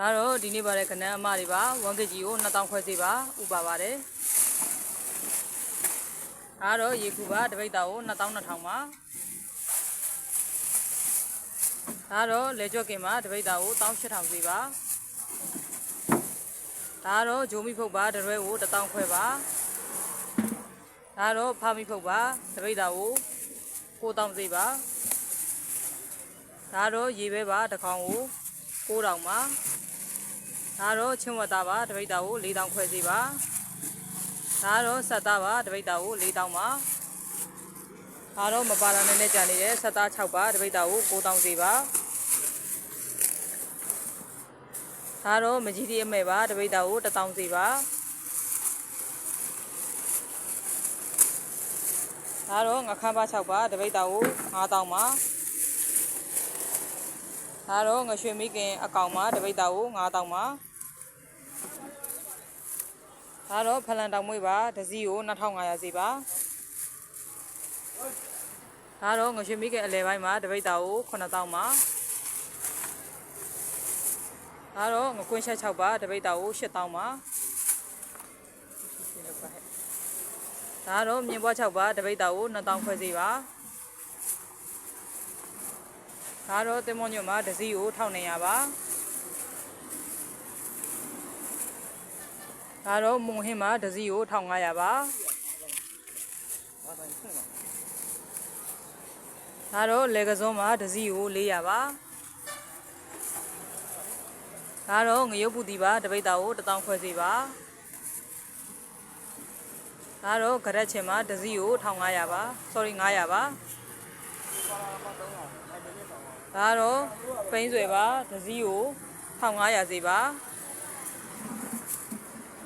ဒါတော့ဒီနေ့ပါတဲ့ကနန်းအမတွေပါ 1 kg ကို2000ခွဲစီပါဥပါပါတယ်ဒါတော့ရေခုပါတပိတ်တာကို2200ပါဒါတော့လေကြော့ကင်ပါတပိတ်တာကို18000စီပါဒါတော့ဂျိုမီဖုတ်ပါတရွဲကို1000ခွဲပါဒါတော့ဖာမီဖုတ်ပါတပိတ်တာကို9000စီပါဒါတော့ရေပဲပါတစ်ခေါင်ကို9000ပါ ဒါတော့ချင်းဝတ်သားပါတပိတ်တာကို4000ခွဲစီပါဒါတော့ဆက်သားပါတပိတ်တာကို4000ပါဒါတော့မပါလာနဲ့နဲ့ကြာနေတဲ့ဆက်သား6ပါတပိတ်တာကို9000စီပါဒါတော့မကြီးဒီအမဲပါတပိတ်တာကို1000စီပါဒါတော့ငခမ်းပါ6ပါတပိတ်တာကို9000ပါ ဒါတော့ငရွှေမိခင်အကောင်မှာတပိတ်တာကို9000ပါဒါတော့ဖလန်တောင်မွေးပါဒစီကို2500စီပါဒါတော့ငရွှေမိခင်အလဲပိုင်းမှာတပိတ်တာကို9000ပါဒါတော့ငကွင်းချက်6ပါတပိတ်တာကို8000ပါဒါတော့မြင်ပွား6ပါတပိတ်တာကို2000ခွဲစီပါ ဒါတော့တင်မောညွတ်မှာဒစီကို1900ပါဒါတော့မုံဟင်းမှာဒစီကို1500ပါဒါတော့လေကစုံးမှာဒစီကို400ပါဒါတော့ငရုတ်ပူတီပါတပိတ်တာကို1000ခွဲစီပါဒါတော့ဂရက်ချင်မှာဒစီကို1500ပါ sorry 900ပါ ဒါတော့ပိန်းဆွဲပါဒစီကို1500စီပါ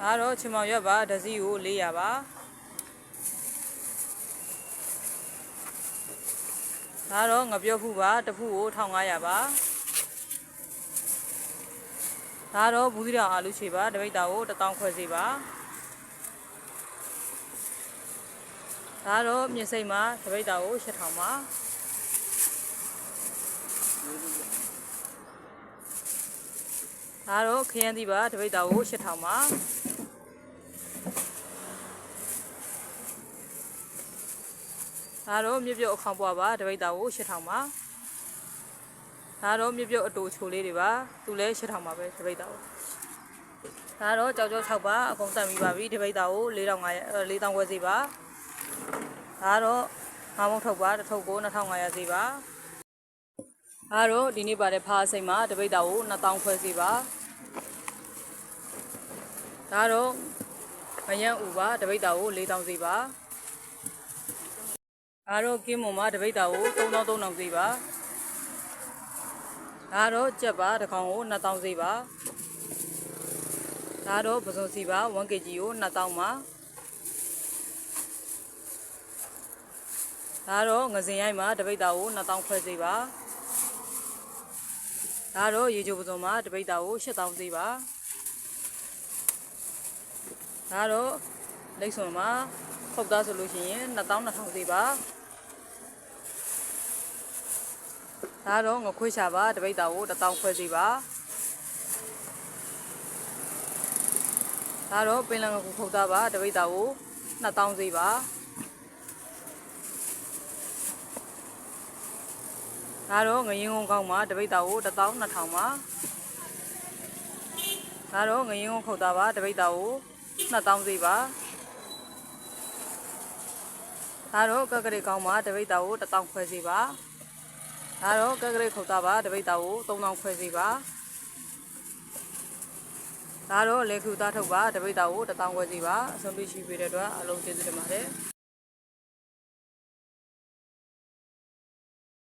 ဒါတော့ချင်မောင်ရွက်ပါဒစီကို400ပါဒါတော့ငပြော့ဖူပါတစ်ဖူကို1500ပါဒါတော့ဘူးစီတောင်အာလူချေပါတပိတ်တာကို1000ခွဲစီပါဒါတော့မြင့်စိတ်မှာတပိတ်တာကို8000ပါ ဒါတော့ခရမ်းသီးပါတပိတ်တာကို8000ပါဒါတော့မြပြတ်အခေါင်ပွားပါတပိတ်တာကို8000ပါဒါတော့မြပြတ်အတူချိုလေးတွေပါသူလည်း8000ပါပဲတပိတ်တာကိုဒါတော့ကြောက်ကြောက်6ပါအကုန်တက်ပြီးပါပြီတပိတ်တာကို4500 4000ဝယ်စီပါဒါတော့ငါးမုံထုတ်ပါတစ်ထုပ်ကို2500စီပါဒါတော့ဒီနေ့ပါတဲ့ဖားစိတ်မှာတပိတ်တာကို2000ခွဲစီပါ ဒါတော့မယံဥပါတပိတ်တာကို4000စီပါဒါတော့ကင်းမွန်မှာတပိတ်တာကို3300စီပါဒါတော့ကြက်ပါတစ်ကောင်ကို2000စီပါဒါတော့ပစုံစီပါ 1kg ကို2000ပါဒါတော့ငစင်ရိုက်မှာတပိတ်တာကို2000ခွဲစီပါဒါတော့ရေချိုပစုံမှာတပိတ်တာကို8000စီပါ ဒါတော့လိတ်ဆွန်မှာဖုတ်သားဆိုလို့ရှိရင်2200စီပါဒါတော့ငခွေးချပါတပိတ်တာကို1000ခွဲစီပါဒါတော့ပင်လယ်ငခုဖုတ်သားပါတပိတ်တာကို2000စီပါဒါတော့ငရင်ကုန်းကောင်းမှာတပိတ်တာကို12000ပါဒါတော့ငရင်ကုန်းခုတ်သားပါတပိတ်တာကို 2000စီပါဒါတော့ကက်ကလေးကောင်းမှာတပိတ်တာကို1000ခွဲစီပါဒါတော့ကက်ကလေးခုတ်သားပါတပိတ်တာကို3000ခွဲစီပါဒါတော့လေခုသားထုတ်ပါတပိတ်တာကို1000ခွဲစီပါအဆုံးပြရှိပေးတဲ့အတွက်အလုံးကျေးဇူးတင်ပါတယ်